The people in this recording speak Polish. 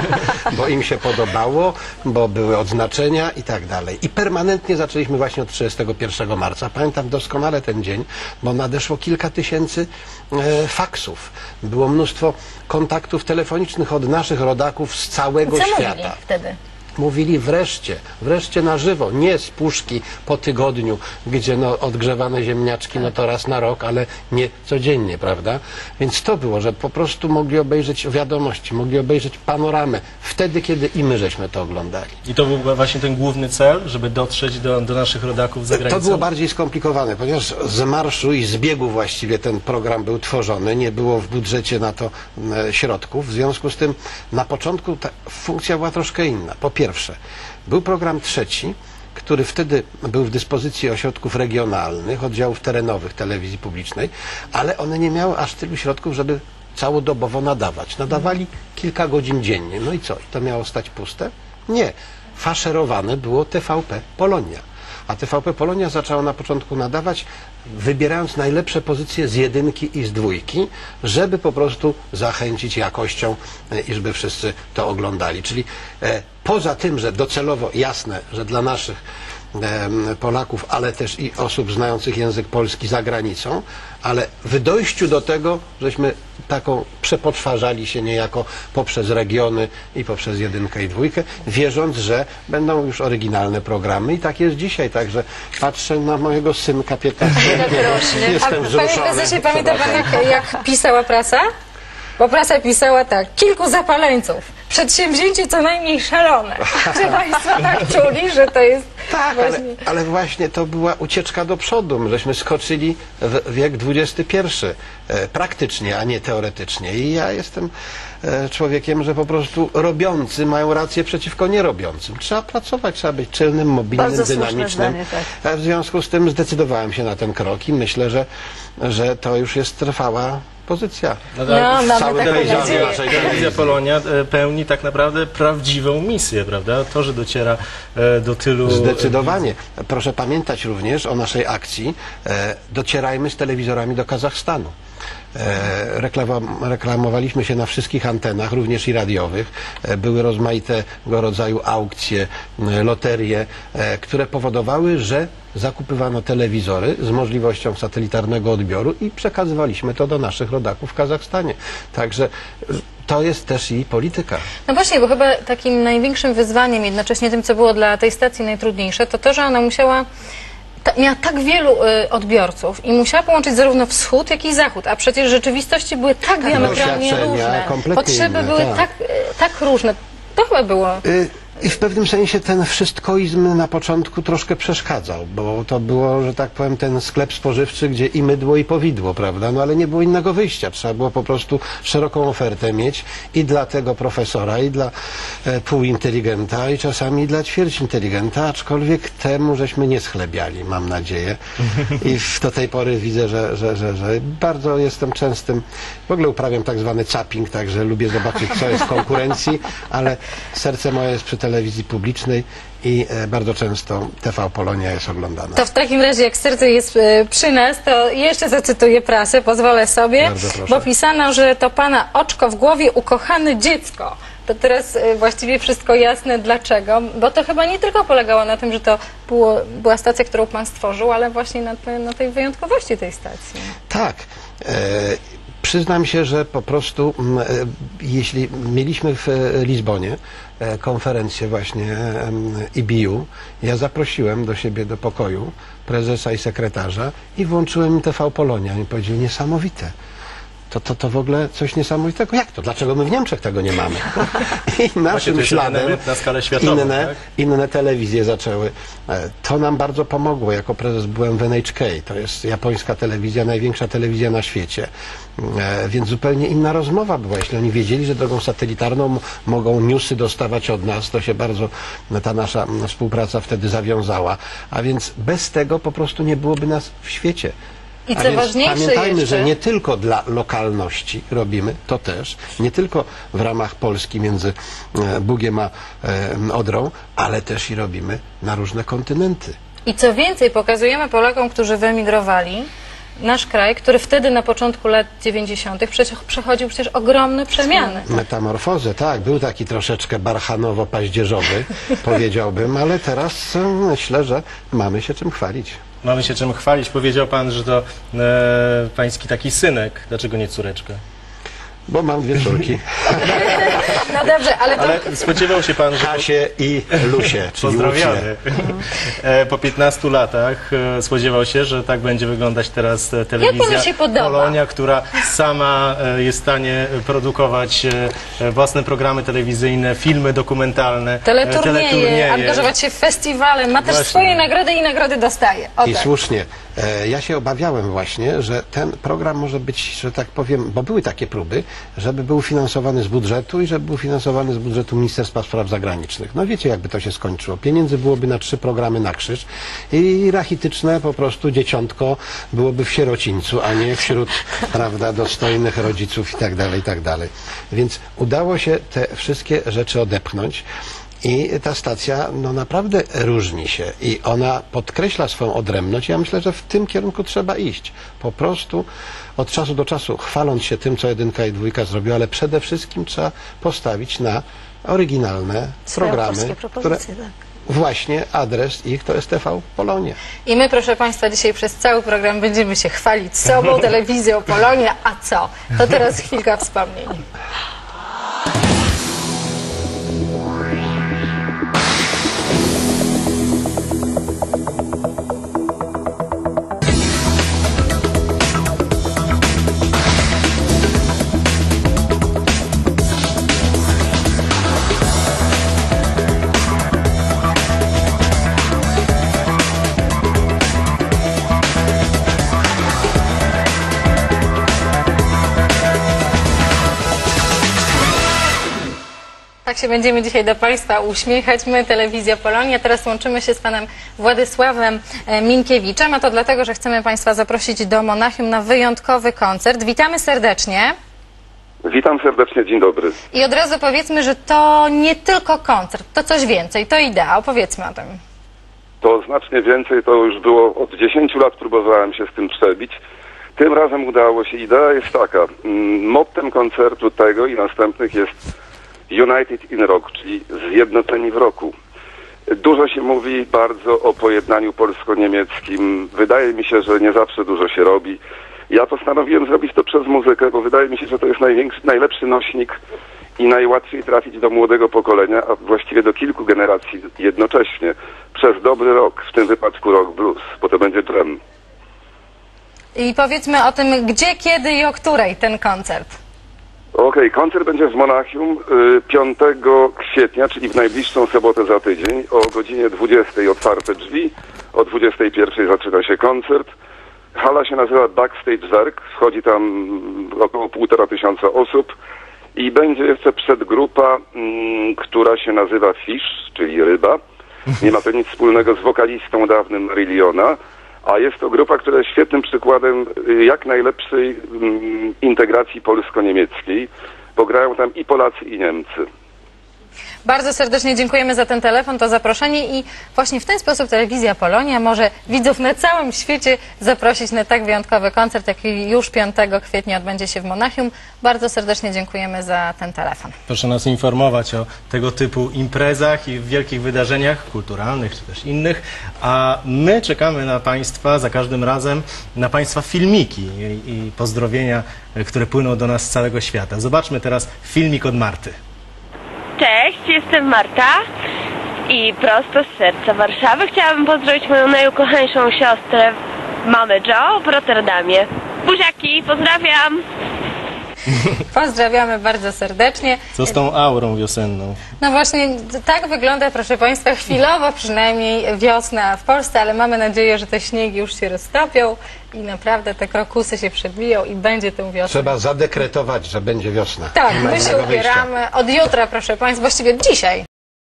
bo im się podobało, bo były odznaczenia i tak dalej. I permanentnie zaczęliśmy właśnie od 31 marca. Pamiętam doskonale ten dzień, bo nadeszło kilka tysięcy e, faksów. Było mnóstwo kontaktów telefonicznych od naszych rodaków z całego Co świata. mówili wtedy? Mówili wreszcie, wreszcie na żywo, nie z puszki po tygodniu, gdzie no, odgrzewane ziemniaczki no to raz na rok, ale nie codziennie, prawda? Więc to było, że po prostu mogli obejrzeć wiadomości, mogli obejrzeć panoramę wtedy, kiedy i my żeśmy to oglądali. I to był właśnie ten główny cel, żeby dotrzeć do, do naszych rodaków za granicą? To było bardziej skomplikowane, ponieważ z marszu i z biegu właściwie ten program był tworzony, nie było w budżecie na to e, środków, w związku z tym na początku ta funkcja była troszkę inna. Po pierwsze, był program trzeci, który wtedy był w dyspozycji ośrodków regionalnych, oddziałów terenowych telewizji publicznej, ale one nie miały aż tylu środków, żeby całodobowo nadawać. Nadawali kilka godzin dziennie. No i co? I to miało stać puste? Nie. Faszerowane było TVP Polonia. A TVP Polonia zaczęła na początku nadawać, wybierając najlepsze pozycje z jedynki i z dwójki, żeby po prostu zachęcić jakością e, i żeby wszyscy to oglądali. Czyli e, poza tym, że docelowo jasne, że dla naszych Polaków, ale też i osób znających język polski za granicą, ale w dojściu do tego, żeśmy taką przepoczwarzali się niejako poprzez regiony i poprzez jedynkę i dwójkę, wierząc, że będą już oryginalne programy i tak jest dzisiaj, także patrzę na mojego synka 15 jestem wzruszony. panie prezesie, pamięta pan jak, jak pisała prasa? Bo prasa pisała tak, kilku zapaleńców, przedsięwzięcie co najmniej szalone. Czy państwo tak czuli, że to jest Tak, ale, właśnie... ale właśnie to była ucieczka do przodu. My Żeśmy skoczyli w wiek XXI e, praktycznie, a nie teoretycznie. I ja jestem e, człowiekiem, że po prostu robiący mają rację przeciwko nierobiącym. Trzeba pracować, trzeba być czynnym, mobilnym, Bardzo dynamicznym. zdanie, tak. E, W związku z tym zdecydowałem się na ten krok i myślę, że, że to już jest trwała pozycja. No, całym taką powiedziane nadzieję. naszej Telewizja Polonia e, pełni tak naprawdę prawdziwą misję, prawda? To, że dociera e, do tylu... Zdecydowanie. Proszę pamiętać również o naszej akcji e, Docierajmy z telewizorami do Kazachstanu. E, reklamowaliśmy się na wszystkich antenach, również i radiowych. E, były rozmaitego rodzaju aukcje, e, loterie, które powodowały, że zakupywano telewizory z możliwością satelitarnego odbioru i przekazywaliśmy to do naszych rodaków w Kazachstanie. Także to jest też i polityka. No właśnie, bo chyba takim największym wyzwaniem, jednocześnie tym, co było dla tej stacji najtrudniejsze, to to, że ona musiała, ta, miała tak wielu y, odbiorców i musiała połączyć zarówno wschód, jak i zachód, a przecież rzeczywistości były tak diametralnie doświadczenia różne. kompletnie Potrzeby inne, były tak. tak, y, tak różne. To chyba było... Y, I w pewnym sensie ten wszystkoizm na początku troszkę przeszkadzał, bo to było, że tak powiem, ten sklep spożywczy, gdzie i mydło, i powidło, prawda? No ale nie było innego wyjścia. Trzeba było po prostu szeroką ofertę mieć i dla tego profesora, i dla e, półinteligenta, i czasami dla ćwierćinteligenta, aczkolwiek temu żeśmy nie schlebiali, mam nadzieję. I w, do tej pory widzę, że, że, że, że bardzo jestem częstym, w ogóle uprawiam tak zwany capping, także lubię zobaczyć, co jest w konkurencji, ale serce moje jest przy telewizji publicznej i e, bardzo często TV Polonia jest oglądana. To w takim razie, jak serce jest e, przy nas, to jeszcze zacytuję prasę, pozwolę sobie, bo pisano, że to pana oczko w głowie ukochane dziecko. To teraz e, właściwie wszystko jasne dlaczego, bo to chyba nie tylko polegało na tym, że to było, była stacja, którą pan stworzył, ale właśnie na, te, na tej wyjątkowości tej stacji. Tak. E, przyznam się, że po prostu, mm, e, jeśli mieliśmy w e, Lizbonie e, konferencję właśnie IBU, ja zaprosiłem do siebie do pokoju prezesa i sekretarza i włączyłem im TV Polonia. Oni powiedzieli, niesamowite. To, to, to w ogóle coś niesamowitego. Jak to? Dlaczego my w Niemczech tego nie mamy? I naszym śladem na skalę światową, inne, tak? inne telewizje zaczęły. E, To nam bardzo pomogło. Jako prezes byłem w NHK. To jest japońska telewizja, największa telewizja na świecie. E, Więc zupełnie inna rozmowa była. Jeśli oni wiedzieli, że drogą satelitarną mogą newsy dostawać od nas, to się bardzo ta nasza współpraca wtedy zawiązała. A więc bez tego po prostu nie byłoby nas w świecie. I co ważniejsze pamiętajmy, jeszcze- że nie tylko dla lokalności robimy, to też, nie tylko w ramach Polski między e, Bugiem a e, Odrą, ale też i robimy na różne kontynenty. I co więcej, pokazujemy Polakom, którzy wyemigrowali, nasz kraj, który wtedy na początku lat 90. przecież przechodził przecież ogromne przemiany. Metamorfozę, tak, był taki troszeczkę barchanowo-paździerzowy, powiedziałbym, ale teraz e, myślę, że mamy się czym chwalić. Mamy się czym chwalić. Powiedział pan, że to e, pański taki synek. Dlaczego nie córeczka? Bo mam dwie córki, No dobrze, ale to... Ale spodziewał się pan, że... Kasię i Lusię, czyli. Pozdrawiamy. E, Po 15 latach e, spodziewał się, że tak będzie wyglądać teraz e, telewizja się podoba? Polonia, która sama e, jest w stanie produkować e, e, własne programy telewizyjne, filmy dokumentalne, e, Teleturnieje, angażować się w festiwale, ma też Właśnie. swoje nagrody i nagrody dostaje. O I tak. słusznie. E, Ja się obawiałem właśnie, że ten program może być, że tak powiem, bo były takie próby, żeby był finansowany z budżetu i żeby był finansowany z budżetu Ministerstwa Spraw Zagranicznych. No wiecie, jakby to się skończyło. Pieniędzy byłoby na trzy programy na krzyż i rachityczne po prostu dzieciątko byłoby w sierocińcu, a nie wśród, prawda, dostojnych rodziców i tak dalej, i tak dalej. Więc udało się te wszystkie rzeczy odepchnąć. I ta stacja no, naprawdę różni się i ona podkreśla swoją odrębność. Ja myślę, że w tym kierunku trzeba iść. Po prostu od czasu do czasu chwaląc się tym, co jedynka i dwójka zrobiła, ale przede wszystkim trzeba postawić na oryginalne Swoje programy, które propozycje, tak. właśnie adres ich to jest TV Polonia. I my, proszę Państwa, dzisiaj przez cały program będziemy się chwalić sobą, telewizją Polonia, a co? To teraz chwilka wspomnień. Się będziemy dzisiaj do Państwa uśmiechać. My, Telewizja Polonia. Teraz łączymy się z Panem Władysławem e, Minkiewiczem, a to dlatego, że chcemy Państwa zaprosić do Monachium na wyjątkowy koncert. Witamy serdecznie. Witam serdecznie, dzień dobry. I od razu powiedzmy, że to nie tylko koncert, to coś więcej, to idea. Opowiedzmy o tym. To znacznie więcej, to już było od 10 lat próbowałem się z tym przebić. Tym razem udało się. Idea jest taka. mm, Mottem koncertu tego i następnych jest United in Rock, czyli zjednoczeni w roku. Dużo się mówi bardzo o pojednaniu polsko-niemieckim. Wydaje mi się, że nie zawsze dużo się robi. Ja postanowiłem zrobić to przez muzykę, bo wydaje mi się, że to jest najlepszy nośnik i najłatwiej trafić do młodego pokolenia, a właściwie do kilku generacji jednocześnie, przez dobry rok, w tym wypadku rock blues, bo to będzie drum. I powiedzmy o tym, gdzie, kiedy i o której ten koncert. Okej, koncert będzie w Monachium y, 5 kwietnia, czyli w najbliższą sobotę za tydzień. O godzinie 20 otwarte drzwi, o 21 zaczyna się koncert. Hala się nazywa Backstage Werk, wchodzi tam około półtora tysiąca osób i będzie jeszcze przedgrupa, mm, która się nazywa Fish, czyli ryba. Nie ma to nic wspólnego z wokalistą dawnym Marilliona, a jest to grupa, która jest świetnym przykładem y, jak najlepszej mm, integracji polsko-niemieckiej, bo grają tam i Polacy, i Niemcy. Bardzo serdecznie dziękujemy za ten telefon, to zaproszenie i właśnie w ten sposób Telewizja Polonia może widzów na całym świecie zaprosić na tak wyjątkowy koncert, jaki już 5 kwietnia odbędzie się w Monachium. Bardzo serdecznie dziękujemy za ten telefon. Proszę nas informować o tego typu imprezach i wielkich wydarzeniach kulturalnych czy też innych, a my czekamy na Państwa za każdym razem, na Państwa filmiki i, i pozdrowienia, które płyną do nas z całego świata. Zobaczmy teraz filmik od Marty. Cześć, jestem Marta i prosto z serca Warszawy chciałabym pozdrowić moją najukochańszą siostrę, mamę Joe w Rotterdamie. Buziaki, pozdrawiam! Pozdrawiamy bardzo serdecznie. Co z tą aurą wiosenną? No właśnie, tak wygląda, proszę Państwa, chwilowo przynajmniej wiosna w Polsce, ale mamy nadzieję, że te śniegi już się roztopią i naprawdę te krokusy się przebiją i będzie tę wiosnę. Trzeba zadekretować, że będzie wiosna. Tak, my się ubieramy od jutra, proszę Państwa, właściwie dzisiaj.